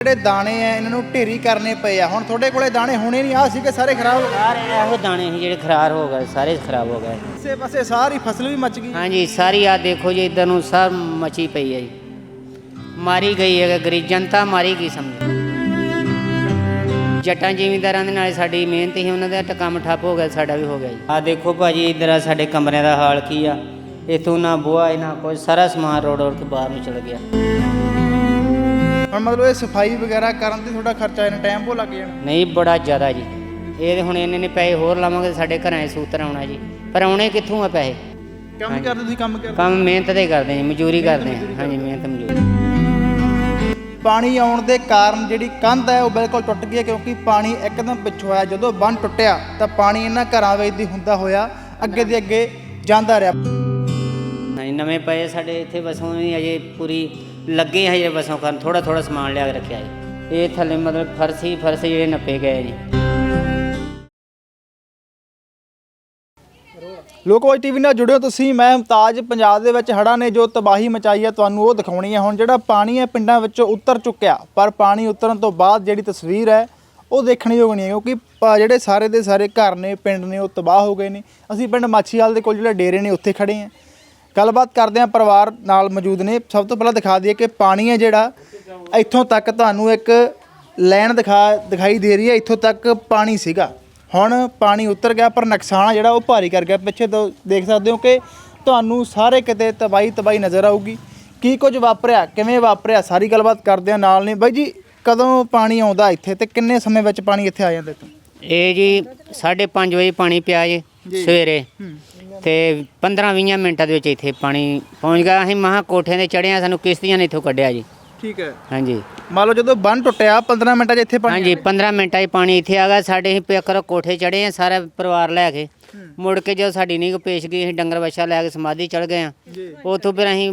ਜਿਹੜੇ ਦਾਣੇ ਆ ਇਹਨਾਂ ਨੂੰ ਢੇਰੀ ਕਰਨੇ ਪਏ ਆ। ਹੁਣ ਤੁਹਾਡੇ ਕੋਲੇ ਦਾਣੇ ਹੋਣੇ ਨਹੀਂ ਆ ਸੀਗੇ ਸਾਰੇ ਖਰਾਬ। ਹੋ ਸਾਰੇ ਇਹੋ ਦਾਣੇ ਸੀ ਜਿਹੜੇ ਖਰਾਬ ਹੋ ਗਏ ਸਾਰੇ ਖਰਾਬ ਹੋ ਗਏ। ਕਿਸੇ ਪਾਸੇ ਸਾਰੀ ਫਸਲ ਵੀ ਮੱਚ ਗਈ। ਹਾਂਜੀ ਸਾਰੀ ਆ ਦੇਖੋ ਜੀ ਇਧਰ ਨੂੰ ਸਭ ਮਚੀ ਪਈ ਹੈ ਜੀ। ਮਾਰੀ ਗਈ ਹੈ ਗਰੀਬ ਜਨਤਾ ਮਾਰੀ ਗਈ ਸਮਝੋ ਜੱਟਾਂ ਜ਼ਿਮੀਂਦਾਰਾਂ ਦੇ ਨਾਲ ਸਾਡੀ ਮਿਹਨਤ ਸੀ ਉਹਨਾਂ ਦਾ ਕੰਮ ਠੱਪ ਹੋ ਗਿਆ ਸਾਡਾ ਵੀ ਹੋ ਗਿਆ ਜੀ। ਆ ਦੇਖੋ ਭਾਜੀ ਇਧਰ ਆ ਸਾਡੇ ਕਮਰਿਆਂ ਦਾ ਹਾਲ ਕੀ ਆ। ਇਥੋਂ ਨਾ ਬੁਆ ਨਾ ਕੁਝ ਸਾਰਾ ਸਮਾਨ ਰੋਡ ਰੋਡ ਕੇ ਬਾਹਰ ਨੂੰ ਚਲ ਗਿਆ। ਹੁਣ ਮਤਲਬ ਇਹ ਸਫ਼ਾਈ ਵਗੈਰਾ ਕਰਨ ਤੇ ਤੁਹਾਡਾ ਖਰਚਾ ਇਹਨਾਂ ਟਾਈਮ ਬਹੁਤ ਲੱਗ ਜਾਣਾ। ਨਹੀਂ ਬੜਾ ਜ਼ਿਆਦਾ ਜੀ। ਇਹ ਤੇ ਹੁਣ ਇੰਨੇ ਨੇ ਪੈਸੇ ਹੋਰ ਲਾਵਾਂਗੇ ਤਾਂ ਸਾਡੇ ਘਰਾਂ 'ਚ ਸੂਤਰ ਆਉਣਾ ਜੀ। ਪਰ ਆਉਣੇ ਕਿੱਥੋਂ ਆ ਪੈਸੇ? ਕੰਮ ਕਰਦੇ ਤੁਸੀਂ ਕੰਮ ਕਰਦੇ ਕੰਮ ਮਿਹਨਤ ਦੇ ਕਰਦੇ ਜੀ ਮਜ਼ਦੂਰੀ ਕਰਦੇ ਹਾਂ। ਹਾਂਜੀ ਮਿਹਨਤ ਮਜ਼ਦੂਰੀ। ਪਾਣੀ ਆਉਣ ਦੇ ਕਾਰਨ ਜਿਹੜੀ ਕੰਧ ਹੈ ਉਹ ਬਿਲਕੁਲ ਟੁੱਟ ਗਈ ਹੈ ਕਿਉਂਕਿ ਪਾਣੀ ਇੱਕਦਮ ਪਿੱਛੋਂ ਆਇਆ। ਜਦੋਂ ਬੰਨ ਟੁੱਟਿਆ ਤਾਂ ਪਾਣੀ ਇਹਨਾਂ ਘਰਾਂ ਵਿੱਚ ਦੀ ਹੁੰਦਾ ਹੋਇਆ ਅੱਗੇ ਦੇ ਅੱਗੇ ਜਾਂਦਾ ਰਿਹਾ। ਹਾਂਜੀ ਨਵੇਂ ਪਏ ਸਾਡੇ ਇੱਥੇ ਬਸੋਂ ਨਹੀਂ ਅਜੇ ਪੂਰੀ ਲੱਗੇ ਹਜੇ ਬਸੋਂ ਕਰਨ ਥੋੜਾ ਥੋੜਾ ਸਮਾਨ ਲਿਆ ਕੇ ਰੱਖਿਆ ਜੀ। ਇਹ ਥੱਲੇ ਮਤਲਬ ਫਰਸੀ, ਫਰਸ ਜਿਹੜੇ ਨੱਪੇ ਗਏ ਜੀ ਲੋਕਵਾਜ ਟੀਵੀ ਨਾਲ ਜੁੜਿਓ ਤੁਸੀਂ। ਮੈਂ ਮੁਮਤਾਜ, ਪੰਜਾਬ ਦੇ ਵਿੱਚ ਹੜ੍ਹਾਂ ਨੇ ਜੋ ਤਬਾਹੀ ਮਚਾਈ ਹੈ ਤੁਹਾਨੂੰ ਉਹ ਦਿਖਾਉਣੀ ਹੈ ਹੁਣ ਜਿਹੜਾ ਪਾਣੀ ਹੈ ਪਿੰਡਾਂ ਵਿੱਚੋਂ ਉਤਰ ਚੁੱਕਿਆ, ਪਰ ਪਾਣੀ ਉਤਰਨ ਤੋਂ ਬਾਅਦ ਜਿਹੜੀ ਤਸਵੀਰ ਹੈ, ਉਹ ਦੇਖਣ ਯੋਗ ਨਹੀਂ ਹੈ ਕਿਉਂਕਿ ਪ- ਜਿਹੜੇ ਸਾਰੇ ਦੇ ਸਾਰੇ ਘਰ ਨੇ, ਪਿੰਡ ਨੇ, ਉਹ ਤਬਾਹ ਹੋ ਗਏ ਨੇ। ਅਸੀਂ ਪਿੰਡ ਮਾਛੀਵਾਲ ਦੇ ਕੋਲ ਜਿਹੜੇ ਡੇਰੇ ਨੇ, ਉੱਥੇ ਖੜੇ ਹਾਂ ਗੱਲਬਾਤ ਕਰਦੇ ਹਾਂ ਪਰਿਵਾਰ ਨਾਲ ਮੌਜੂਦ ਨੇ। ਸਭ ਤੋਂ ਪਹਿਲਾਂ ਦਿਖਾ ਦਈਏ ਕਿ ਪਾਣੀ ਹੈ ਜਿਹੜਾ ਇੱਥੋਂ ਤੱਕ ਤੁਹਾਨੂੰ ਇੱਕ ਲਾਈਨ ਦਿਖਾ ਦਿਖਾਈ ਦੇ ਰਹੀ ਹੈ ਇੱਥੋਂ ਤੱਕ ਪਾਣੀ ਸੀਗਾ। ਹੁਣ ਪਾਣੀ ਉਤਰ ਗਿਆ ਪਰ ਨੁਕਸਾਨ ਆ ਜਿਹੜਾ ਉਹ ਭਾਰੀ ਕਰ ਗਿਆ। ਪਿੱਛੇ ਤੋਂ ਦੇਖ ਸਕਦੇ ਹੋ ਕਿ ਤੁਹਾਨੂੰ ਸਾਰੇ ਕਿਤੇ ਤਬਾਈ ਤਬਾਈ ਨਜ਼ਰ ਆਊਗੀ। ਕੀ ਕੁਝ ਵਾਪਰਿਆ ਕਿਵੇਂ ਵਾਪਰਿਆ ਸਾਰੀ ਗੱਲਬਾਤ ਕਰਦੇ ਆ ਨਾਲ ਨੇ। ਬਾਈ ਜੀ ਕਦੋਂ ਪਾਣੀ ਆਉਂਦਾ ਇੱਥੇ ਤੇ ਕਿੰਨੇ ਸਮੇਂ ਵਿੱਚ ਪਾਣੀ ਇੱਥੇ ਆ ਜਾਂਦਾ ਇੱਥੋਂ? ਇਹ ਜੀ 5:30 ਵਜੇ ਪਾਣੀ ਪਿਆ ਜੀ ਸਵੇਰੇ। ਤੇ 15-20 ਮਿੰਟਾਂ ਦੇ ਵਿੱਚ ਇੱਥੇ ਪਾਣੀ ਪਹੁੰਚ ਗਿਆ। ਅਸੀਂ ਮਹਾ ਕੋਠਿਆਂ ਦੇ ਚੜ੍ਹੇ ਸਾਨੂੰ ਕਿਸ਼ਤੀਆਂ ਨੇ ਇੱਥੋਂ ਕੱਢਿਆ ਜੀ। ਠੀਕ ਹੈ। ਹਾਂਜੀ। ਮੰਨ ਲਓ ਜਦੋਂ ਬੰਨ ਟੁੱਟਿਆ 15 ਮਿੰਟਾਂ 'ਚ ਇੱਥੇ ਪਾਣੀ ਹਾਂਜੀ 15 ਮਿੰਟਾਂ 'ਚ ਪਾਣੀ ਇੱਥੇ ਆ ਗਿਆ। ਸਾਡੇ ਅਸੀਂ ਪੇਕਰ ਕੋਠੇ ਚੜੇ ਆ ਸਾਰਾ ਪਰਿਵਾਰ ਲੈ ਕੇ। ਮੁੜ ਕੇ ਜਦੋਂ ਸਾਡੀ ਨੀਂਹ ਪੇਸ਼ ਗਈ ਅਸੀਂ ਡੰਗਰ ਵੱਛਾ ਲੈ ਕੇ ਸਮਾਧੀ ਚੜ ਗਏ ਆ ਉਥੋਂ ਫਿਰ ਅਸੀਂ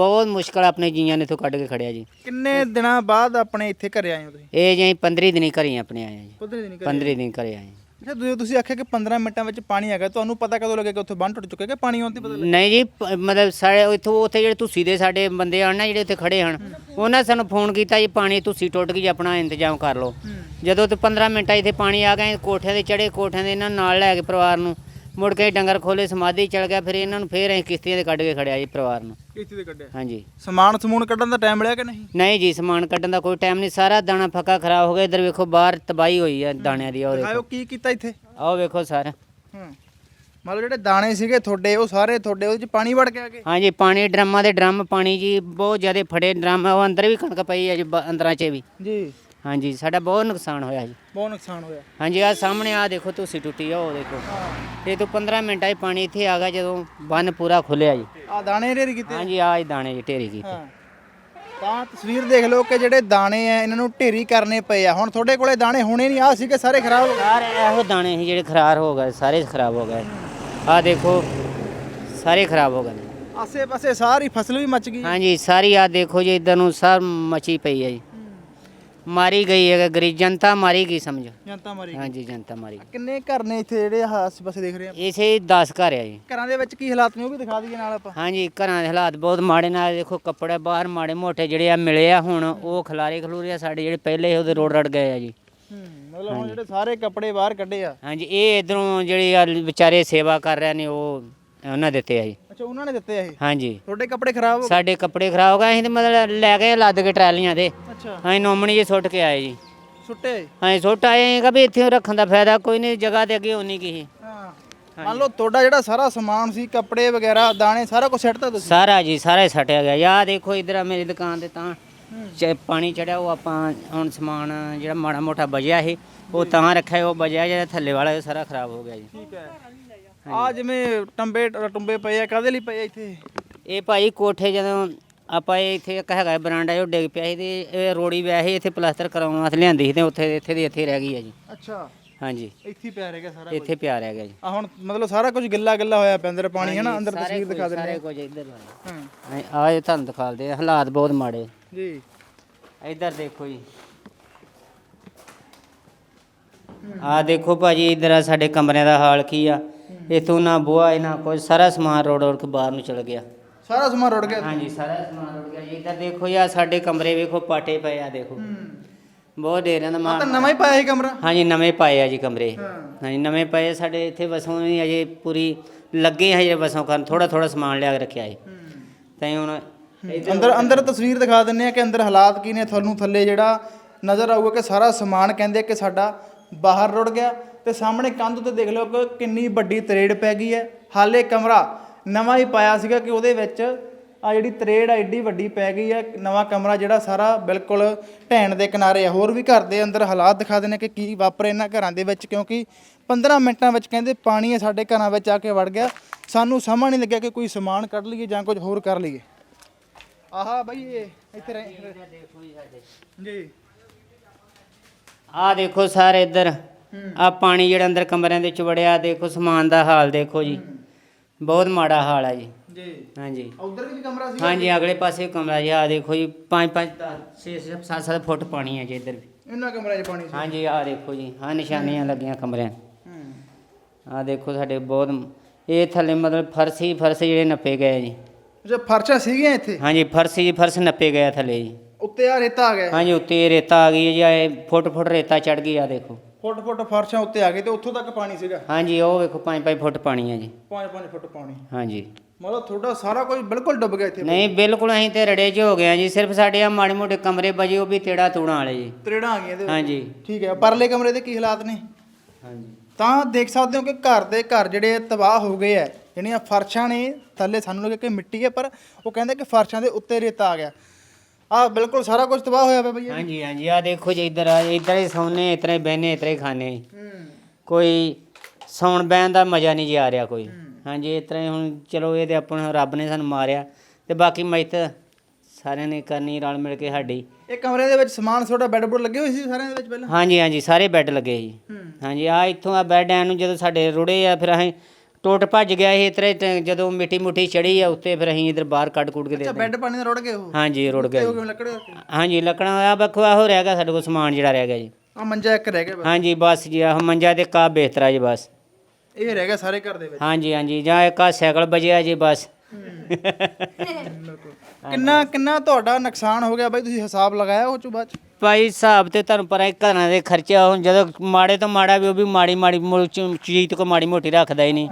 ਬਹੁਤ ਮੁਸ਼ਕਲ ਆਪਣੇ ਜੀਆਂ ਨੇ ਇੱਥੋਂ ਕੱਢ ਕੇ ਖੜਿਆ ਜੀ। ਕਿੰਨੇ ਦਿਨਾਂ ਬਾਅਦ ਆਪਣੇ ਇੱਥੇ ਘਰੇ ਆਏ ਹੋ ਤੁਸੀਂ? ਇਹ ਜੀ ਅਸੀਂ 15 ਦਿਨੀ ਘਰੇ ਆਪਣੇ ਆਏ ਆ ਜੀ। 15 ਦਿਨ 15 ਦਿਨ ਘਰੇ ਆਏ ਅੱਛਾ ਤੁਸੀਂ ਤੁਸੀਂ ਆਖਿਆ ਕਿ 15 ਮਿੰਟਾਂ ਵਿੱਚ ਪਾਣੀ ਆ ਗਿਆ ਤੁਹਾਨੂੰ ਪਤਾ ਕਦੋਂ ਲੱਗਿਆ ਕਿ ਉੱਥੇ ਬੰਨ ਟੁੱਟ ਚੁੱਕਿਆ ਕਿ ਪਾਣੀ ਆਉਣ ਤੇ ਪਤਾ ਲੱਗਿਆ ਨਹੀਂ ਜੀ ਪ- ਮਤਲਬ ਸਾਡੇ ਇੱਥੋਂ ਉੱਥੇ ਜਿਹੜੇ ਤੁਸੀਂ ਦੇ ਸਾਡੇ ਬੰਦੇ ਆਣ ਨਾ ਜਿਹੜੇ ਉੱਥੇ ਖੜੇ ਹਨ ਉਹਨਾਂ ਨੇ ਸਾਨੂੰ ਫੋਨ ਕੀਤਾ ਜੀ ਪਾਣੀ ਤੁਸੀਂ ਟੁੱਟ ਗਈ ਆਪਣਾ ਇੰਤਜ਼ਾਮ ਕਰ ਲਓ। ਜਦੋਂ ਤੇ 15 ਮਿੰਟਾਂ ਇੱਥੇ ਪਾਣੀ ਆ ਗਿਆ ਕੋਠਿਆਂ ਦੇ ਚੜੇ ਕੋਠਿਆਂ ਦੇ ਇਹਨਾਂ ਨੂੰ ਨਾਲ ਲੈ ਕੇ ਪਰਿਵਾਰ ਨੂੰ ਮੁੜ ਕੇ ਡੰਗਰ ਖੋਲੇ ਸਮਾਧੀ ਚਲ ਗਿਆ ਫਿਰ ਇਹਨਾਂ ਨੂੰ ਫੇਰ ਅਸੀਂ ਕਿਸ਼ਤੀਆਂ ਦੇ ਕੱਢ ਕੇ ਖੜਿਆ ਜੀ ਪਰਿਵਾਰ ਨੂੰ। ਇੱਥੇ ਦੇ ਕੱਢਿਆ। ਹਾਂਜੀ। ਸਮਾਨ ਸਮੂਨ ਕੱਢਣ ਦਾ ਟਾਈਮ ਮਿਲਿਆ ਕਿ ਨਹੀਂ? ਨਹੀਂ ਜੀ ਸਮਾਨ ਕੱਢਣ ਦਾ ਕੋਈ ਟਾਈਮ ਨਹੀਂ। ਸਾਰਾ ਦਾਣਾ ਫੱਕਾ ਖਰਾਬ ਹੋ ਗਿਆ। ਇਧਰ ਵੇਖੋ ਬਾਹਰ ਤਬਾਹੀ ਹੋਈ ਆ ਦਾਣਿਆਂ ਦੀ ਉਹ ਦਿਖਾਓ ਦੇਖੋ। ਕੀ ਕੀਤਾ ਇੱਥੇ। ਆਓ ਵੇਖੋ ਸਰ। ਹੂੰ। ਜਿਹੜੇ ਦਾਣੇ ਸੀਗੇ ਤੁਹਾਡੇ ਉਹ ਸਾਰੇ ਤੁਹਾਡੇ ਉਹਦੇ ਚ ਪਾਣੀ ਵੜ ਕੇ? ਆ ਗਏ ਹਾਂਜੀ ਪਾਣੀ ਡਰਮਾਂ ਦੇ ਡਰਮ ਪਾਣੀ ਜੀ ਬਹੁਤ ਜ਼ਿਆਦਾ ਫੜੇ ਡਰਮ। ਉਹ ਅੰਦਰ ਵੀ ਕਣਕ ਪਈ ਹੈ ਜੀ ਬ- ਅੰਦਰਾਂ 'ਚ ਵੀ। ਜੀ। ਹਾਂਜੀ ਸਾਡਾ ਬਹੁਤ ਨੁਕਸਾਨ ਹੋਇਆ ਜੀ। ਬਹੁਤ ਨੁਕਸਾਨ ਹੋਇਆ। ਹਾਂਜੀ ਆ ਸਾਹਮਣੇ ਆ ਦੇਖੋ ਤੁਸੀਂ ਟੁੱਟੀ ਆ ਉਹ ਦੇਖੋ। ਇਹ ਤੋਂ 15 ਮਿੰਟਾਂ 'ਚ ਪਾਣੀ ਇੱਥੇ ਆ ਗਿਆ ਜਦੋਂ ਬੰਨ ਪੂਰਾ ਖੁੱਲਿਆ ਜੀ। ਆ ਦਾਣੇ ਰੇਰੀ ਕੀਤੇ? ਹਾਂਜੀ ਆ ਹੀ ਦਾਣੇ ਜੀ ਢੇਰੀ ਕੀਤੇ। ਹਾਂ। ਤਾਂ ਤਸਵੀਰ ਦੇਖ ਲਓ ਕਿ ਜਿਹੜੇ ਦਾਣੇ ਆ ਇਹਨਾਂ ਨੂੰ ਢੇਰੀ ਕਰਨੇ ਪਏ ਆ। ਹੁਣ ਤੁਹਾਡੇ ਕੋਲੇ ਦਾਣੇ ਹੋਣੇ ਨਹੀਂ ਆ ਸੀਗੇ ਸਾਰੇ ਖਰਾਬ ਹੋ ਗਏ। ਸਾਰੇ ਇਹੋ ਦਾਣੇ ਸੀ ਜਿਹੜੇ ਖਰਾਬ ਹੋ ਗਏ ਸਾਰੇ ਖਰਾਬ ਹੋ ਗਏ। ਆ ਦੇਖੋ ਸਾਰੇ ਖਰਾਬ ਹੋ ਗਏ। ਨੇ। ਆਸੇ ਪਾਸੇ ਸਾਰੀ ਫਸਲ ਵੀ ਮੱਚ ਗਈ। ਹਾਂਜੀ ਸਾਰੀ ਆ ਦੇਖੋ ਜੀ ਇਧਰ ਨੂੰ ਸਭ ਮਚੀ ਪਈ ਹੈ ਜੀ। ਮਾਰੀ ਗਈ ਹੈ ਗਰੀਬ ਜਨਤਾ ਮਾਰੀ ਗਈ ਸਮਝੋ। ਜਨਤਾ ਮਰੀ ਹਾਂਜੀ ਜਨਤਾ ਮਾਰੀ ਗਈ। ਕਿੰਨੇ ਘਰ ਨੇ ਇੱਥੇ ਜਿਹੜੇ ਆਹ ਪਾਸੇ ਦੇਖ ਰਹੇ ਆ? ਇਸੇ 10 ਘਰ ਆ ਜੀ। ਘਰਾਂ ਦੇ ਵਿੱਚ ਕੀ ਹਾਲਾਤ ਨੇ ਉਹ ਵੀ ਦਿਖਾ ਦਈਏ ਨਾਲ ਆਪਾਂ। ਹਾਂਜੀ ਘਰਾਂ ਦੇ ਹਾਲਾਤ ਬਹੁਤ ਮਾੜੇ ਨਾਲ ਦੇਖੋ ਕੱਪੜੇ ਬਾਹਰ ਮਾੜੇ ਮੋਟੇ ਜਿਹੜੇ ਆ ਮਿਲੇ ਆ ਹੁਣ ਉਹ ਖਲਾਰੇ ਖਲੂਰੇ ਆ ਸਾਡੇ ਜਿਹੜੇ ਪਹਿਲੇ ਉਹਦੇ ਰੋਡ ਰੜ ਗਏ ਆ ਜੀ। ਮਤਲਬ ਹੁਣ ਜਿਹੜੇ ਸਾਰੇ ਕੱਪੜੇ ਬਾਹਰ ਕੱਢੇ ਆ। ਹਾਂਜੀ ਇਹ ਇਧਰੋਂ ਜਿਹੜੇ ਆ ਵਿਚਾਰੇ ਸੇਵਾ ਕਰ ਰਹੇ ਨੇ ਉਹ ਉਹਨਾਂ ਦਿੱਤੇ ਆ ਜੀ। ਅੱਛਾ ਉਹਨਾਂ ਨੇ ਦਿੱਤੇ ਇਹ? ਹਾਂਜੀ। ਤੁਹਾਡੇ ਕੱਪੜੇ ਖਰਾਬ ਹੋ ਸਾਡੇ ਕੱਪੜੇ ਖਰਾਬ ਹੋ ਗਏ ਅਸੀਂ ਤੇ ਮਤਲਬ ਲੈ ਗਏ ਲੱਦ ਕੇ ਟਰਾਲੀਆਂ ਦੇ ਗਏ ਅੱਛਾ। ਅਸੀਂ ਨੋਮਣੀ ਜੀ ਸੁੱਟ ਕੇ ਆਏ ਜੀ। ਸੁੱਟੇ? ਅਸੀਂ ਸੁੱਟ ਆਏ ਕਿ ਵੀ ਇੱਥੇ ਰੱਖਣ ਦਾ ਫਾਇਦਾ ਕੋਈ ਨਹੀਂ ਜਗ੍ਹਾ ਤੇ ਅੱਗੇ ਹੋਣੀ ਕੀ ਹਾਂ। ਮੰਨ ਲਓ ਤੁਹਾਡਾ ਜਿਹੜਾ ਸਾਰਾ ਸਮਾਨ ਸੀ ਕੱਪੜੇ ਵਗੈਰਾ ਦਾਣੇ ਸਾਰਾ ਕੁਝ ਸਿੱਟਤਾ ਤੁਸੀਂ? ਸਾਰਾ ਜੀ ਸਾਰਾ ਹੀ ਸਟਿਆ ਗਿਆ। ਯਾ ਦੇਖੋ ਇਧਰ ਆ ਮੇਰੀ ਦੁਕਾਨ ਤੇ ਤਾਂ ਚ- ਪਾਣੀ ਚੜਿਆ ਉਹ ਆਪਾਂ ਹੁਣ ਸਮਾਨ ਜਿਹੜਾ ਮਾੜਾ ਮੋਟਾ ਬਜਿਆ ਸੀ ਉਹ ਤਾਂ ਰੱਖਿਆ ਉਹ ਬਜਿਆ ਜਿਹੜਾ ਥੱਲੇ ਵਾਲਾ ਉਹ ਸਾਰਾ ਖਰਾਬ ਹੋ ਗਿਆ ਜੀ। ਠੀਕ ਹੈ। ਆ ਜਿਵੇਂ ਟੰਬੇ ਟੁੰਬੇ ਪਏ ਆ ਕਾਦੇ ਲਈ ਪਏ ਆ ਇੱਥੇ? ਇਹ ਭਾਈ ਕੋਠੇ ਜਦੋਂ ਆਪਾਂ ਇਹ ਇੱਥੇ ਇੱਕ ਹੈਗਾ ਬਰਾਂਡਾ ਉਹ ਡਿੱਗ ਪਿਆ ਸੀ ਤੇ ਇਹ ਰੋੜੀ ਵੈਸੇ ਇੱਥੇ ਪਲਾਸਟਰ ਕਰਾਉਣ ਵਾਸਤੇ ਲਿਆਂਦੀ ਸੀ ਤੇ ਉੱਥੇ ਇੱਥੇ ਦੀ ਇੱਥੇ ਰਹਿ ਗਈ ਹੈ ਜੀ। ਅੱਛਾ। ਹਾਂਜੀ। ਇੱਥੇ ਪਿਆ ਰਹਿ ਗਿਆ ਸਾਰਾ ਇੱਥੇ ਪਿਆ ਰਹਿ ਗਿਆ ਜੀ। ਆ ਹੁਣ ਮਤਲਬ ਸਾਰਾ ਕੁਝ ਗਿੱਲਾ ਗਿੱਲਾ ਹੋਇਆ ਪਿਆ ਅੰਦਰ ਪਾਣੀ ਹੈ ਨਾ ਅੰਦਰ ਤਸਵੀਰ ਦਿਖਾ ਦਿੰਦੇ ਸਾਰੇ ਕੁਝ ਇੱਧਰ ਹਾਂ ਆ ਇਹ ਤੁਹਾਨੂੰ ਦਿਖਾਲਦੇ ਆ ਹਾਲਾਤ ਬਹੁਤ ਮਾੜੇ। ਜੀ। ਇੱਧਰ ਦੇਖੋ ਜੀ। ਆ ਦੇਖੋ ਭਾਜੀ ਇੱਧਰ ਆ ਸਾਡੇ ਕਮਰਿਆਂ ਦਾ ਹਾਲ ਕੀ ਆ। ਇਥੋਂ ਨਾ ਬੁਆ ਨਾ ਕੁਝ ਸਾਰਾ ਸਮਾਨ ਰੋਡ ਰੋਡ ਕੇ ਬਾਹਰ ਨੂੰ ਚਲ ਗਿਆ। ਸਾਰਾ ਸਮਾਨ ਰੁੜ ਗਿਆ? ਹਾਂਜੀ ਸਾਰਾ ਸਮਾਨ ਰੁੜ ਗਿਆ। ਇੱਧਰ ਦੇਖੋ ਯਾ ਸਾਡੇ ਕਮਰੇ ਵੇਖੋ ਪਾਟੇ ਪਏ ਆ ਦੇਖੋ। ਬਹੁਤ ਡੇਰਿਆਂ ਦਾ ਮਾਲ ਤਾਂ ਨਵਾਂ ਹੀ ਪਾਇਆ ਸੀ ਕਮਰਾ। ਹਾਂਜੀ ਨਵੇਂ ਪਾਏ ਆ ਜੀ ਕਮਰੇ। ਹਾਂਜੀ ਨਵੇਂ ਪਏ ਆ। ਸਾਡੇ ਇੱਥੇ ਵਸੋਂ ਵੀ ਅਜੇ ਪੂਰੀ ਲੱਗੇ ਆ ਜਿਹੜੇ ਵਸੋਂ ਕਰਨ। ਥੋੜਾ ਥੋੜਾ ਸਮਾਨ ਲਿਆ ਕੇ ਰੱਖਿਆ ਹੈ। ਤਾਂ ਹੁਣ ਅੰਦਰ ਅੰਦਰ ਤਸਵੀਰ ਦਿਖਾ ਦਿੰਨੇ ਆ ਕਿ ਅੰਦਰ ਹਾਲਾਤ ਕੀ ਨੇ। ਤੁਹਾਨੂੰ ਥੱਲੇ ਜਿਹੜਾ ਨਜ਼ਰ ਆਊਗਾ ਕਿ ਸਾਰਾ ਸਮਾਨ ਕਹਿੰਦੇ ਕਿ ਸਾਡਾ ਬਾਹਰ ਰੁੜ ਗਿਆ ਤੇ ਸਾਹਮਣੇ ਕੰਧ ਤੇ ਦੇਖ ਲਓ ਕਿ ਕਿੰਨੀ ਵੱਡੀ ਤਰੇੜ ਪੈ ਗਈ ਹੈ। ਹਾਲੇ ਕਮਰਾ ਨਵਾਂ ਹੀ ਪਾਇਆ ਸੀਗਾ ਕਿ ਉਹਦੇ ਵਿੱਚ ਆ ਜਿਹੜੀ ਤਰੇੜ ਆ ਏਡੀ ਵੱਡੀ ਪੈ ਗਈ ਹੈ। ਨਵਾਂ ਕਮਰਾ ਜਿਹੜਾ ਸਾਰਾ ਬਿਲਕੁਲ ਢਹਿਣ ਦੇ ਕਿਨਾਰੇ ਆ। ਹੋਰ ਵੀ ਘਰ ਦੇ ਅੰਦਰ ਹਾਲਾਤ ਦਿਖਾ ਦਿੰਨੇ ਕਿ ਕੀ ਵਾਪਰੇ ਇਹਨਾਂ ਘਰਾਂ ਦੇ ਵਿੱਚ ਕਿਉਂਕਿ 15 ਮਿੰਟਾਂ ਵਿੱਚ ਕਹਿੰਦੇ ਪਾਣੀ ਇਹ ਸਾਡੇ ਘਰਾਂ ਵਿੱਚ ਆ ਕੇ ਵੜ ਗਿਆ। ਸਾਨੂੰ ਸਮਝ ਨਹੀਂ ਲੱਗਿਆ ਕਿ ਕੋਈ ਸਮਾਨ ਕੱਢ ਲਈਏ ਜਾਂ ਕੁਝ ਹੋਰ ਕਰ ਲਈਏ। ਆਹਾ ਬਈ ਇਹ ਇੱਥੇ ਰਹਿ ਜੀ। ਆਹ ਦੇਖੋ ਸਾਰੇ ਇੱਧਰ। ਆ ਪਾਣੀ ਜਿਹੜਾ ਅੰਦਰ ਕਮਰਿਆਂ ਦੇ ਵਿੱਚ ਵੜਿਆ ਦੇਖੋ ਸਮਾਨ ਦਾ ਹਾਲ ਦੇਖੋ ਜੀ। ਬਹੁਤ ਮਾੜਾ ਹਾਲ ਹੈ ਜੀ। ਜੀ। ਹਾਂਜੀ। ਉਧਰ ਵੀ ਕਮਰਾ ਸੀ ਹਾਂਜੀ ਅਗਲੇ ਪਾਸੇ ਕਮਰਾ ਜੀ। ਆ ਦੇਖੋ ਜੀ 5 5 6 7 7 ਫੁੱਟ ਪਾਣੀ ਹੈ ਜੀ ਇੱਧਰ ਵੀ। ਇਹਨਾਂ ਕਮਰੇ 'ਚ ਪਾਣੀ ਸੀ। ਹਾਂਜੀ ਆ ਦੇਖੋ ਜੀ ਆ ਨਿਸ਼ਾਨੀਆਂ ਲੱਗੀਆਂ ਕਮਰਿਆਂ। ਹੂੰ। ਆ ਦੇਖੋ ਸਾਡੇ ਬਹੁਤ ਇਹ ਥੱਲੇ ਮਤਲਬ ਫਰਸ਼ ਹੀ ਫਰਸ਼ ਜਿਹੜੇ ਨੱਪੇ ਗਏ ਜੀ। ਜੇ ਫਰਸ਼ਾਂ ਸੀਗੀਆਂ ਇੱਥੇ? ਹਾਂਜੀ ਫਰਸ਼ ਹੀ ਫਰਸ਼ ਨੱਪੇ ਗਏ ਥੱਲੇ ਜੀ। ਉੱਤੇ ਆ ਰੇਤਾ ਆ ਗਿਆ ਹਾਂਜੀ ਉੱਤੇ ਰੇਤਾ ਆ ਗਈ ਹੈ ਜੀ ਇਹ ਫੁੱਟ ਫੁੱਟ ਰੇਤਾ ਚੜ ਗਈ ਆ ਦੇਖੋ। ਫੁੱਟ ਫੁੱਟ ਫਰਸ਼ਾਂ ਉੱਤੇ ਆ ਗਏ ਤੇ ਉੱਥੋਂ ਤੱਕ ਪਾਣੀ ਸੀਗਾ। ਹਾਂਜੀ ਉਹ ਵੇਖੋ 5-5 ਫੁੱਟ ਪਾਣੀ ਹੈ ਜੀ। 5-5 ਫੁੱਟ ਪਾਣੀ। ਹਾਂਜੀ। ਮਤਲਬ ਤੁਹਾਡਾ ਸਾਰਾ ਕੁਝ ਬਿਲਕੁਲ ਡੁੱਬ ਗਿਆ ਇੱਥੇ। ਨਹੀਂ ਬਿਲਕੁਲ ਅਸੀਂ ਤੇ ਰੜੇ 'ਚ ਹੋ ਗਏ ਆ ਜੀ ਸਿਰਫ ਸਾਡੇ ਆ ਮਾੜੇ ਮੋਟੇ ਕਮਰੇ ਬਜੇ ਉਹ ਵੀ ਤੇੜਾ ਤੂੜਾਂ ਵਾਲੇ ਜੀ। ਤਰੇੜਾਂ ਆ ਗਈਆਂ ਇਹਦੇ। ਹਾਂਜੀ। ਠੀਕ ਹੈ ਪਰਲੇ ਕਮਰੇ ਦੇ ਕੀ ਹਾਲਾਤ ਨੇ? ਹਾਂਜੀ। ਤਾਂ ਦੇਖ ਸਕਦੇ ਹੋ ਕਿ ਘਰ ਦੇ ਘਰ ਜਿਹੜੇ ਤਬਾਹ ਹੋ ਗਏ ਐ ਜਿਹੜੀਆਂ ਫਰਸ਼ਾਂ ਨੇ ਥੱਲੇ ਸਾਨੂੰ ਲੱਗੇ ਕਿ ਮਿੱਟੀ ਹੈ ਪਰ ਉਹ ਕਹਿੰਦੇ ਕਿ ਫਰਸ਼ਾਂ ਦੇ ਉੱਤੇ ਰੇਤਾ ਆ ਗਿਆ। ਆ ਬਿਲਕੁਲ ਸਾਰਾ ਕੁਝ ਤਬਾਹ ਹੋਇਆ ਪਿਆ ਬਈ ਹਾਂਜੀ ਹਾਂਜੀ ਆ ਦੇਖੋ ਜੀ ਇੱਧਰ ਆ ਇੱਧਰ ਹੀ ਸੌਨੇ ਇਤਰੇ ਬਹਿਨੇ ਇਤਰੇ ਖਾਣੇ ਹੂੰ ਕੋਈ ਸੌਣ ਬਹਿਣ ਦਾ ਮਜ਼ਾ ਨਹੀਂ ਜੀ ਆ ਰਿਹਾ ਕੋਈ। ਹਾਂਜੀ ਇਸ ਤਰ੍ਹਾਂ ਹੀ ਹੁਣ ਚਲੋ ਇਹ ਤੇ ਆਪਣਾ ਰੱਬ ਨੇ ਸਾਨੂੰ ਮਾਰਿਆ। ਤੇ ਬਾਕੀ ਮਿਹਨਤ ਸਾਰਿਆਂ ਨੇ ਕਰਨੀ ਰਲ ਮਿਲ ਕੇ ਸਾਡੀ। ਇਹ ਕਮਰੇ ਦੇ ਵਿੱਚ ਸਮਾਨ ਤੁਹਾਡਾ ਬੈੱਡ ਬੁੱਡ ਲੱਗੇ ਹੋਏ ਸੀ ਸਾਰਿਆਂ ਦੇ ਵਿੱਚ ਪਹਿਲਾਂ? ਹਾਂਜੀ ਹਾਂਜੀ ਸਾਰੇ ਬੈੱਡ ਲੱਗੇ ਜੀ ਹੂੰ। ਹਾਂਜੀ ਆ ਇੱਥੋਂ ਆ ਬੈੱਡ ਐਨ ਨੂੰ ਜਦੋਂ ਸਾਡੇ ਰੁੜੇ ਆ ਫਿਰ ਅਸੀਂ ਟੁੱਟ ਭੱਜ ਗਿਆ ਇਹ ਇਤਰੇ ਜਦੋਂ ਮਿੱਟੀ ਮੁੱਠੀ ਚੜੀ ਆ ਉੱਤੇ ਫਿਰ ਅਸੀਂ ਇਧਰ ਬਾਹਰ ਕੱਢ ਕੁੱਟ ਕੇ ਦੇ ਅੱਛਾ ਬੈੱਡ ਪਾਣੀ ਨਾਲ ਰੁੜ ਗਏ ਉਹ? ਹਾਂਜੀ ਰੁੜ ਹੋ। ਗਏ ਲੱਕੜੇ ਹਾਂਜੀ ਲੱਕੜਾਂ ਆ ਬੱਖੋ ਆਹੋ ਰਹਿ ਗਿਆ ਸਾਡੇ ਕੋਲ ਸਮਾਨ ਜਿਹੜਾ ਰਹਿ ਗਿਆ ਜੀ। ਆ ਮੰਜਾ ਇੱਕ ਰਹਿ ਗਿਆ ਬਸ। ਹਾਂਜੀ ਬਸ ਜੀ ਆਹ ਮੰਜਾ ਤੇ ਕਾ ਬਿਹਤਰਾ ਜੀ ਬਸ। ਇਹ ਰਹਿ ਗਿਆ ਸਾਰੇ ਘਰ ਦੇ ਵਿੱਚ? ਹਾਂਜੀ ਹਾਂਜੀ ਜਾਂ ਇੱਕ ਆ ਸਾਈਕਲ ਬਜਿਆ ਜੀ ਬਸ। ਕਿੰਨਾ ਕਿੰਨਾ ਤੁਹਾਡਾ ਨੁਕਸਾਨ ਹੋ ਗਿਆ ਬਾਈ? ਤੁਸੀਂ ਹਿਸਾਬ ਲਗਾਇਆ ਉਹ ਚੋਂ ਬਾਅਦ ਚ? ਭਾਈ ਹਿਸਾਬ ਤੇ ਤੁਹਾਨੂੰ ਪਤਾ ਹੈ ਘਰਾਂ ਦੇ ਖਰਚਾ ਹੁਣ ਜਦੋਂ ਮਾੜੇ ਤੋਂ ਮਾੜਾ ਵੀ ਉਹ ਵੀ ਮਾੜੀ ਮਾੜੀ ਚ- ਚੀਜ਼ ਤੋਂ ਮਾੜੀ ਮੋਟੀ ਰੱਖਦਾ ਹੀ ਨਹੀਂ।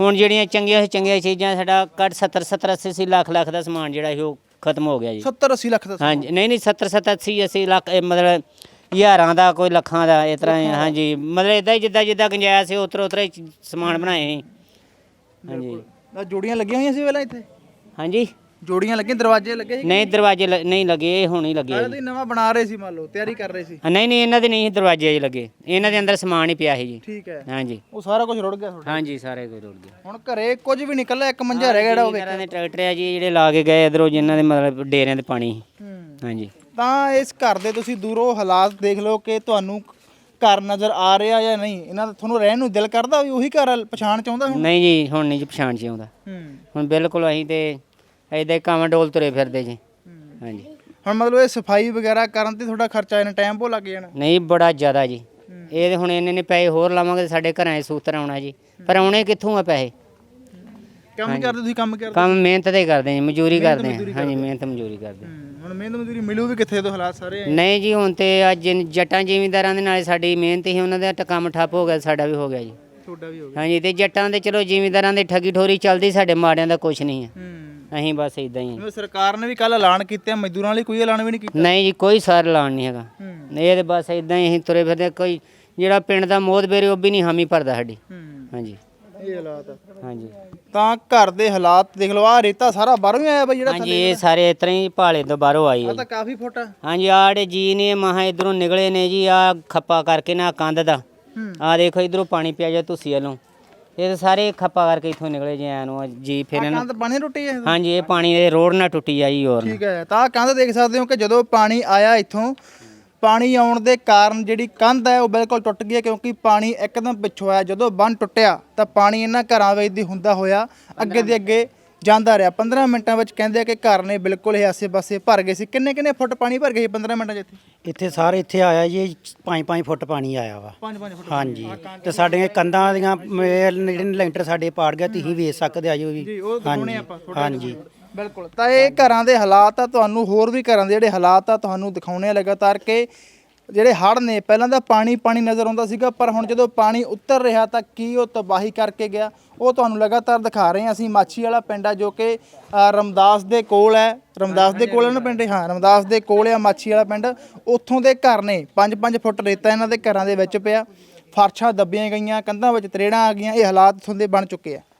ਹੁਣ ਜਿਹੜੀਆਂ ਚੰਗੀਆਂ ਸੀ ਚੰਗੀਆਂ ਚੀਜ਼ਾਂ ਸਾਡਾ ਕੱਟ 70 70 80 80 ਲੱਖ ਲੱਖ ਦਾ ਸਮਾਨ ਜਿਹੜਾ ਸੀ ਉਹ ਖਤਮ ਹੋ ਗਿਆ ਜੀ। 70 80 ਲੱਖ ਦਾ ਹਾਂਜੀ। ਨਹੀਂ ਨਹੀਂ 70 70 80 80 ਲੱਖ ਇਹ ਮਤਲਬ ਹਜ਼ਾਰਾਂ ਦਾ ਕੋਈ ਲੱਖਾਂ ਦਾ ਇਸ ਤਰ੍ਹਾਂ ਹੀ, ਹਾਂਜੀ। ਮਤਲਬ ਇਦਾਂ ਹੀ ਜਿੱਦਾਂ ਜਿੱਦਾਂ ਗੁੰਜਾਇਸ਼ ਸੀ ਉਤਰ ਉਤਰ ਸਮਾਨ ਬਣਾਏ ਸੀ। ਹਾਂਜੀ। ਆਹ ਜੋੜੀਆਂ ਲੱਗੀਆਂ ਹੋਈਆਂ ਸੀ ਪਹਿਲਾਂ ਇੱਥੇ? ਹਾਂਜੀ। ਜੋੜੀਆਂ ਲੱਗੀਆਂ ਦਰਵਾਜ਼ੇ ਲੱਗੇ ਸੀ ਨਹੀਂ ਦਰਵਾਜ਼ੇ ਲ- ਨਹੀਂ ਲੱਗੇ ਇਹ ਹੁਣ ਹੀ ਲੱਗੇ ਆ ਜੀ। ਤੁਸੀਂ ਨਵਾਂ ਬਣਾ ਰਹੇ ਸੀ ਮੰਨ ਲਓ ਤਿਆਰੀ ਕਰ ਰਹੇ ਸੀ। ਹਾਂ, ਨਹੀਂ ਨਹੀਂ ਇਹਨਾਂ ਦੇ ਨਹੀਂ ਦਰਵਾਜ਼ੇ ਜੀ ਲੱਗੇ। ਇਹਨਾਂ ਦੇ ਅੰਦਰ ਸਮਾਨ ਹੀ ਪਿਆ ਸੀ ਜੀ। ਠੀਕ ਹੈ। ਹਾਂਜੀ। ਉਹ ਸਾਰਾ ਕੁਝ ਰੁੜ ਗਿਆ ਤੁਹਾਡਾ। ਹਾਂਜੀ ਸਾਰੇ ਕੋਈ ਰੁੜ ਗਿਆ। ਹੁਣ ਘਰੇ ਕੁਝ ਵੀ ਨਿਕਲਿਆ ਇੱਕ ਮੰਜਾ ਰਹਿ ਗਿਆ ਜਿਹੜਾ ਉਹ ਵੇਖ ਜ਼ਿਮੀਂਦਾਰਾਂ ਦੇ ਟਰੈਕਟਰ ਆ ਜੀ ਜਿਹੜੇ ਲਾ ਕੇ ਗਏ ਇਧਰੋਂ ਜਿਨ੍ਹਾਂ ਦੇ ਮਤਲਬ ਡੇਰਿਆਂ ਦੇ ਪਾਣੀ। ਸੀ। ਹੂੰ। ਹਾਂਜੀ। ਤਾਂ ਇਸ ਘਰ ਦੇ ਤੁਸੀਂ ਦੂਰੋਂ ਹਾਲਾਤ ਦੇਖ ਲਓ ਕਿ ਤੁਹਾਨੂੰ ਘਰ ਨਜ਼ਰ ਆ ਰਿਹਾ ਜਾਂ ਨਹੀਂ? ਇਹਨਾਂ ਦਾ ਤੁਹਾਨੂੰ ਰਹਿਣ ਨੂੰ ਦਿਲ ਕਰਦਾ ਵੀ ਉਹੀ ਘਰ ਪਛਾਣ ਚਾਹੁੰਦਾ ਹੁਣ? ਨਹੀਂ ਜੀ ਹੁਣ ਨਹੀਂ ਜੀ ਪਛਾਣ ਆਉਂਦਾ। ਹੂੰ। ਹੁਣ ਬਿਲਕੁਲ ਅਸੀਂ ਤੇ ਐਦਾਂ ਕਾਵਾਂ ਡੋਲ ਤੁਰੇ ਫਿਰਦੇ ਜੀ। ਹਾਂਜੀ। ਹੁਣ ਮਤਲਬ ਇਹ ਸਫ਼ਾਈ ਵਗੈਰਾ ਕਰਨ ਤੇ ਤੁਹਾਡਾ ਖਰਚਾ ਇਹਨਾਂ ਟਾਈਮ ਬਹੁਤ ਲੱਗ ਜਾਣਾ? ਨਹੀਂ ਬੜਾ ਜ਼ਿਆਦਾ ਜੀ। ਇਹ ਤੇ ਹੁਣ ਇੰਨੇ ਨੇ ਪੈਸੇ ਹੋਰ ਲਾਵਾਂਗੇ ਤੇ ਸਾਡੇ ਘਰਾਂ 'ਚ ਸੂਤਰ ਆਉਣਾ ਜੀ। ਪਰ ਆਉਣੇ ਕਿੱਥੋਂ ਆ ਪੈਸੇ? ਕੰਮ ਕਰਦੇ ਤੁਸੀਂ ਕੰਮ ਕਰਦੇ? ਕੰਮ ਮਿਹਨਤ ਤੇ ਕਰਦੇ ਜੀ ਮਜ਼ਦੂਰੀ ਕਰਦੇ ਹਾਂ ਹਾਂਜੀ ਮਿਹਨਤ ਮਜ਼ਦੂਰੀ ਕਰਦੇ ਹਾਂ। ਹੂੰ, ਹੁਣ ਮਿਹਨਤ ਮਜ਼ਦੂਰੀ ਮਿਲੂ ਵੀ ਕਿੱਥੇ ਤੋਂ ਹਾਲਾਤ ਸਾਰੇ। ਨਹੀਂ ਜੀ ਹੁਣ ਤੇ ਅੱਜ ਜੱਟਾਂ ਜ਼ਿਮੀਂਦਾਰਾਂ ਦੇ ਨਾਲ ਸਾਡੀ ਮਿਹਨਤ ਹੀ ਉਹਨਾਂ ਦਾ ਕੰਮ ਠੱਪ ਹੋ ਗਿਆ ਸਾਡਾ ਵੀ ਹੋ ਗਿਆ ਜੀ। ਤੁਹਾਡਾ ਵੀ ਹੋ ਗਿਆ। ਹਾਂਜੀ ਤੇ ਜੱਟਾਂ ਦੇ ਚਲੋ ਜ਼ਿਮੀਂਦਾਰਾਂ ਦੇ ਠੱਗੀ ਠੋਰੀ ਚੱਲਦੀ ਸਾਡੇ ਮਾੜਿਆਂ ਦਾ ਕੁਝ ਨਹੀਂ ਹੈ। ਅਸੀਂ ਬਸ ਇਦਾਂ ਹੀ ਹਾਂ। ਸਰਕਾਰ ਨੇ ਵੀ ਕੱਲ ਐਲਾਨ ਕੀਤਾ ਮਜ਼ਦੂਰਾਂ ਲਈ ਕੋਈ ਐਲਾਨ ਵੀ ਨਹੀਂ ਕੀਤਾ? ਨਹੀਂ ਜੀ ਕੋਈ ਸਾਰ ਲਾਣ ਨਹੀਂ ਹੈਗਾ। ਹੂੰ। ਇਹ ਤੇ ਬਸ ਇਦਾਂ ਹੀ ਅਸੀਂ ਤੁਰੇ ਫਿਰਦੇ ਕੋਈ ਜਿਹੜਾ ਪਿੰਡ ਦਾ ਮੋਦ ਬੇਰੇ ਉਹ ਵੀ ਨਹੀਂ ਹਾਮੀ ਭਰਦਾ ਸਾਡੀ। ਹੂੰ। ਹਾਂਜੀ। ਇਹ ਹਾਲਾਤ ਆ। ਹਾਂਜੀ। ਤਾਂ ਘਰ ਦੇ ਹਾਲਾਤ ਦੇਖ ਲਓ ਆ ਰੇਤਾ ਸਾਰਾ ਬਾਹਰੋਂ ਹੀ ਆਇਆ ਬਾਈ ਜਿਹੜਾ ਹਾਂਜੀ ਇਹ ਸਾਰੇ ਇਸ ਤਰ੍ਹਾਂ ਹੀ ਭਾਲੇ ਤੋਂ ਬਾਹਰੋਂ ਆਈ ਆ ਜੀ। ਤਾਂ ਕਾਫੀ ਫੁੱਟ ਆ। ਹਾਂਜੀ ਆੜੇ ਜੀ ਨੇ ਮਹਾ ਇਧਰੋਂ ਨਿਕਲੇ ਨੇ ਜੀ ਆ ਖੱਪਾ ਕਰਕੇ ਨਾ ਕੰਧ ਦਾ। ਹੂੰ। ਆ ਦੇਖੋ ਇਧਰੋਂ ਪਾਣੀ ਪਿਆ ਜਾ ਤੁਸੀਂ ਵੱਲੋਂ। ਇਹ ਤਾਂ ਸਾਰੇ ਖੱਪਾ ਕਰਕੇ ਇਥੋਂ ਨਿਕਲੇ ਜੀ ਐ ਨੂੰ ਆ ਜੀ ਫਿਰ ਇਹਨਾਂ ਕੰਧ ਪਾਣੀ ਟੁੱਟੀ ਹੈ ਹਾਂਜੀ ਇਹ ਪਾਣੀ ਦੇ ਰੋਡ ਨਾ ਟੁੱਟੀ ਆਈ ਹੋਰ। ਠੀਕ ਹੈ ਤਾਂ ਕੰਧ ਦੇਖ ਸਕਦੇ ਹੋ ਕਿ ਜਦੋਂ ਪਾਣੀ ਆਇਆ ਇੱਥੋਂ ਪਾਣੀ ਆਉਣ ਦੇ ਕਾਰਨ ਜਿਹੜੀ ਕੰਧ ਹੈ ਉਹ ਬਿਲਕੁਲ ਟੁੱਟ ਗਈ ਹੈ ਕਿਉਂਕਿ ਪਾਣੀ ਇੱਕਦਮ ਪਿੱਛੋਂ ਆਇਆ। ਜਦੋਂ ਬੰਨ ਟੁੱਟਿਆ ਤਾਂ ਪਾਣੀ ਇਹਨਾਂ ਘਰਾਂ ਵਿੱਚ ਦੀ ਹੁੰਦਾ ਹੋਇਆ ਅੱਗੇ ਦੇ ਅੱਗੇ ਜਾਂਦਾ ਰਿਹਾ। 15 ਮਿੰਟਾਂ ਵਿੱਚ ਕਹਿੰਦੇ ਆ ਕਿ ਘਰ ਨੇ ਬਿਲਕੁਲ ਇਹ ਆਸੇ-ਪਾਸੇ ਭਰ ਗਏ ਸੀ। ਕਿੰਨੇ ਕਿੰਨੇ ਫੁੱਟ ਪਾਣੀ ਭਰ ਗਏ ਸੀ 15 ਮਿੰਟਾਂ 'ਚ ਇੱਥੇ? ਇੱਥੇ ਸਾਰੇ ਇੱਥੇ ਆਇਆ ਜੀ 5-5 ਫੁੱਟ ਪਾਣੀ ਆਇਆ ਵਾ। 5-5 ਫੁੱਟ ਹਾਂਜੀ। ਤੇ ਸਾਡੀਆਂ ਕੰਧਾਂ ਦੀਆਂ ਜਿਹੜੇ ਲੈਂਟਰ ਸਾਡੇ ਪਾੜ ਗਿਆ ਤੁਸੀਂ ਵੇਖ ਸਕਦੇ ਆਜੋ ਜੀ ਵੀ। ਉਹ ਦਿਖਾਉਣੇ ਆਪਾਂ ਥੋੜ੍ਹਾ ਹਾਂਜੀ। ਬਿਲਕੁਲ। ਤਾਂ ਇਹ ਘਰਾਂ ਦੇ ਹਾਲਾਤ ਆ ਤੁਹਾਨੂੰ ਹੋਰ ਵੀ ਘਰਾਂ ਦੇ ਜਿਹੜੇ ਹਾਲਾਤ ਆ ਤੁਹਾਨੂੰ ਦਿਖਾਉਣੇ ਆ ਲਗਾਤਾਰ ਕਿ ਜਿਹੜੇ ਹੜ੍ਹ ਨੇ ਪਹਿਲਾਂ ਤਾਂ ਪਾਣੀ ਪਾਣੀ ਨਜ਼ਰ ਆਉਂਦਾ ਸੀਗਾ ਪਰ ਹੁਣ ਜਦੋਂ ਪਾਣੀ ਉੱਤਰ ਰਿਹਾ ਤਾਂ ਕੀ ਉਹ ਤਬਾਹੀ ਕਰਕੇ ਗਿਆ? ਉਹ ਤੁਹਾਨੂੰ ਲਗਾਤਾਰ ਦਿਖਾ ਰਹੇ ਹਾਂ ਅਸੀਂ ਮਾਛੀ ਵਾਲਾ ਪਿੰਡ ਆ ਜੋ ਕਿ ਅ, ਰਮਦਾਸ ਦੇ ਕੋਲ ਹੈ। ਰਮਦਾਸ ਦੇ ਕੋਲ ਹੈ ਨਾ ਪਿੰਡ? ਇਹ? ਹਾਂ ਰਮਦਾਸ ਦੇ ਕੋਲ ਆ ਮਾਛੀ ਵਾਲਾ ਪਿੰਡ। ਉੱਥੋਂ ਦੇ ਘਰ ਨੇ 5-5 ਫੁੱਟ ਰੇਤਾ ਇਹਨਾਂ ਦੇ ਘਰਾਂ ਦੇ ਵਿੱਚ ਪਿਆ। ਫਰਸ਼ਾਂ ਦੱਬੀਆਂ ਗਈਆਂ ਕੰਧਾਂ ਵਿੱਚ ਤਰੇੜਾਂ ਆ ਗਈਆਂ ਇਹ ਹਾਲਾਤ ਇੱਥੋਂ ਦੇ ਬਣ ਚੁੱਕੇ ਆ।